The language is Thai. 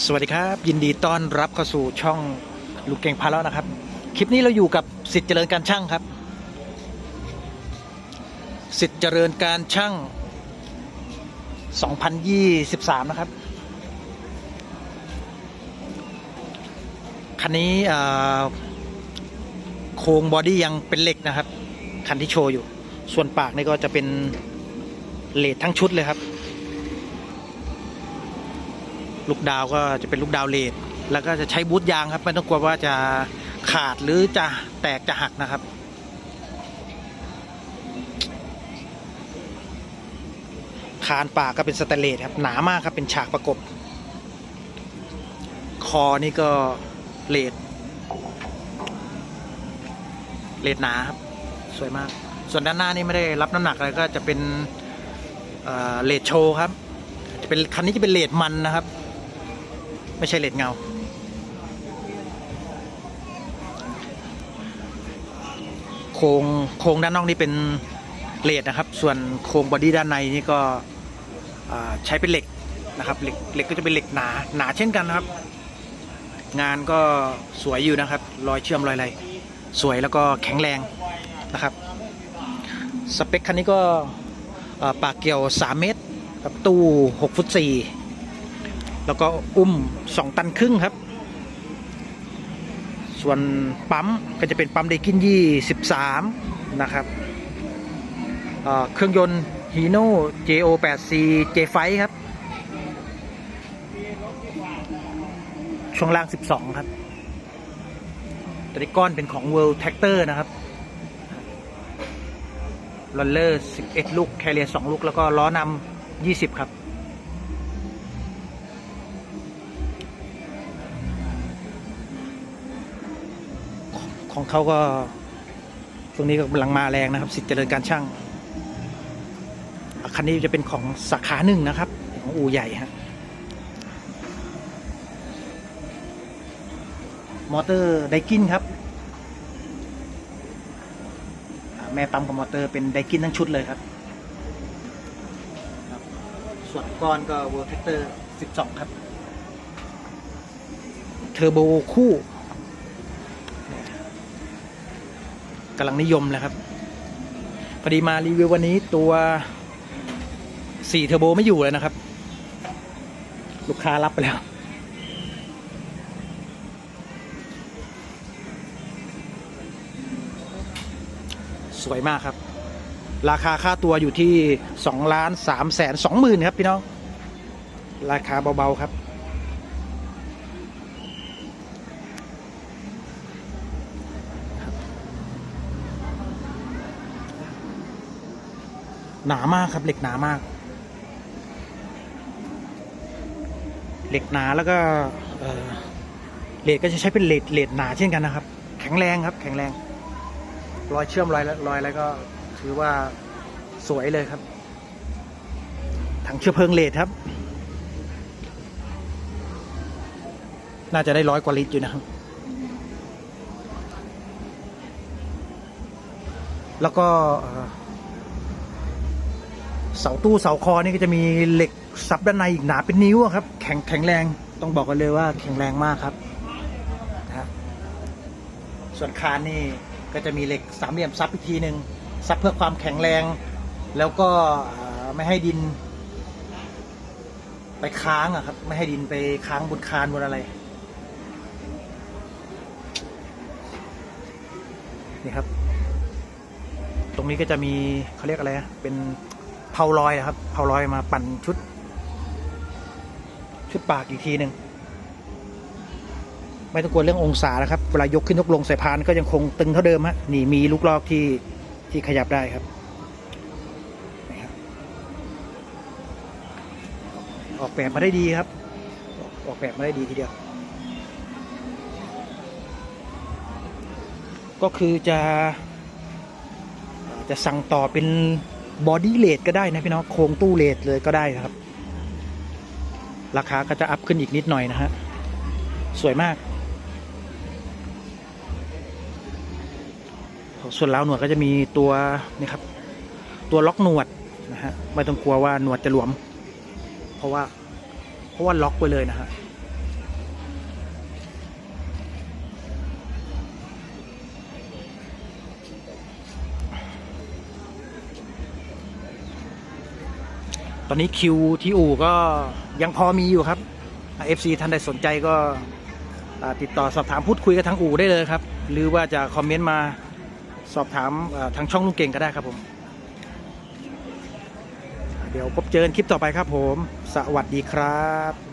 สวัสดีครับ ยินดีต้อนรับเข้าสู่ช่องลูกเก่งพาแล้วนะครับ คลิปนี้เราอยู่กับสิทธิ์เจริญการช่างครับ สิทธิ์เจริญการช่าง 2023 นะครับ คันนี้โครงบอดี้ยังเป็นเหล็กนะครับ คันที่โชว์อยู่ ส่วนปากนี่ก็จะเป็นเลดทั้งชุดเลยครับ ลูกดาวก็จะเป็นลูกดาวเลดแล้วก็จะใช้บูทยางครับ ไม่ต้องกลัวว่าจะขาดหรือจะแตกจะหักนะครับ คานปากก็เป็นสแตนเลสครับ หนามากครับเป็นฉากประกบ คอนี่ก็เลดเลดหนาครับ สวยมาก ส่วนด้านหน้านี่ไม่ได้รับน้ำหนักอะไรก็จะเป็นเลดโชว์ครับจะเป็นคันนี้จะเป็นเลดมันนะครับ ไม่ใช่เลดเงา โครงโครงด้านนอกนี่เป็นเลดนะครับ ส่วนโครงบอดี้ด้านในนี่ก็ใช้เป็นเหล็กนะครับเหล็กเหล็กก็จะเป็นเหล็กหนาหนาเช่นกันนะครับ งานก็สวยอยู่นะครับ รอยเชื่อมรอยอะไรสวยแล้วก็แข็งแรงนะครับสเปคคันนี้ก็ปากเกี่ยว 3 เมตรกับตู้ 6 ฟุต4 แล้วก็อุ้ม2ตันครึ่งครับ ส่วนปั๊มก็จะเป็นปั๊มเดกินยี่13นะครับเครื่องยนต์ฮีโน่ JO8C J5 ครับ ช่วงล่าง 12 ครับตัวนี้ก้อนเป็นของ World Tractor นะครับลอลเลอร์ 11 ลูก แคเรีย 2 ลูก แล้วก็ล้อนำ20 ครับ ของเขาก็ ตรงนี้ก็กำลังมาแรงนะครับ สิทธิ์เจริญการช่างคันนี้จะเป็นของสาขาหนึ่งนะครับ ของอูใหญ่ฮะมอเตอร์ไดกินครับ แม่ปั๊มกับมอเตอร์เป็นไดกินทั้งชุดเลยครับ ส่วนก้อนก็เวอร์เทเตอร์ 12 ครับ เทอร์โบคู่ กำลังนิยมเลยครับพอดีมารีวิววันนี้ตัว4เทอร์โบไม่อยู่เลยนะครับ ลูกค้ารับไปแล้ว สวยมากครับ ราคาค่าตัวอยู่ที่2ล้าน3แสน2หมื่นครับพี่น้อง ราคาเบา ๆ ครับ หนามากครับ เหล็กหนามาก เหล็กหนาแล้วก็เอ่อเลดก็จะใช้เป็นเลดเลดหนาเช่นกันนะครับ แข็งแรงครับ แข็งแรง รอยเชื่อมรอยรอยอะไรก็ถือว่าสวยเลยครับถังเชื้อเพลิงเลดครับ น่าจะได้ร้อยกว่าลิตรอยู่นะครับ แล้วก็ เสาตู้เสาคอนี่ก็จะมีเหล็กซับด้านในอีกหนาเป็นนิ้วครับ แข็งแข็งแรงต้องบอกกันเลยว่าแข็งแรงมากครับนะส่วนคานนี่ก็จะมีเหล็กสามเหลี่ยมซับอีกทีหนึ่งซับเพื่อความแข็งแรง แล้วก็ไม่ให้ดิน ไปค้างอะครับ ไม่ให้ดินไปค้างบนคานบนอะไรนี่ครับ ตรงนี้ก็จะมีเขาเรียกอะไรเป็น เพาลอยนะครับเพาลอยมาปั่นชุด ชุดปากอีกทีหนึ่งไม่ต้องกลัวเรื่ององศานะครับ เวลายกขึ้นยกลงสายพานก็ยังคงตึงเท่าเดิมฮะนี่มีลูกลอกที่ที่ขยับได้ครับออกแบบมาได้ดีครับ ออกแบบมาได้ดีทีเดียว ก็คือจะจะสั่งต่อเป็น บอดี้เลดก็ได้นะพี่น้องโครงตู้เลดเลยก็ได้ครับ ราคาก็จะอัพขึ้นอีกนิดหน่อยนะฮะ สวยมาก ส่วนล้าวหนวดก็จะมีตัวนี่ครับ ตัวล็อกหนวดนะฮะไม่ต้องกลัวว่าหนวดจะหลวม เพราะว่าเพราะว่าล็อกไปเลยนะฮะ อนนี้คิวที่อู่ก็ยังพอมีอยู่ครับเอฟซีท่านใดสนใจก็ติดต่อสอบถามพูดคุยกับทางอู่ได้เลยครับ หรือว่าจะคอมเมนต์มาสอบถามทางช่องลุงเก่งก็ได้ครับผม เดี๋ยวพบเจอกันคลิปต่อไปครับผม สวัสดีครับ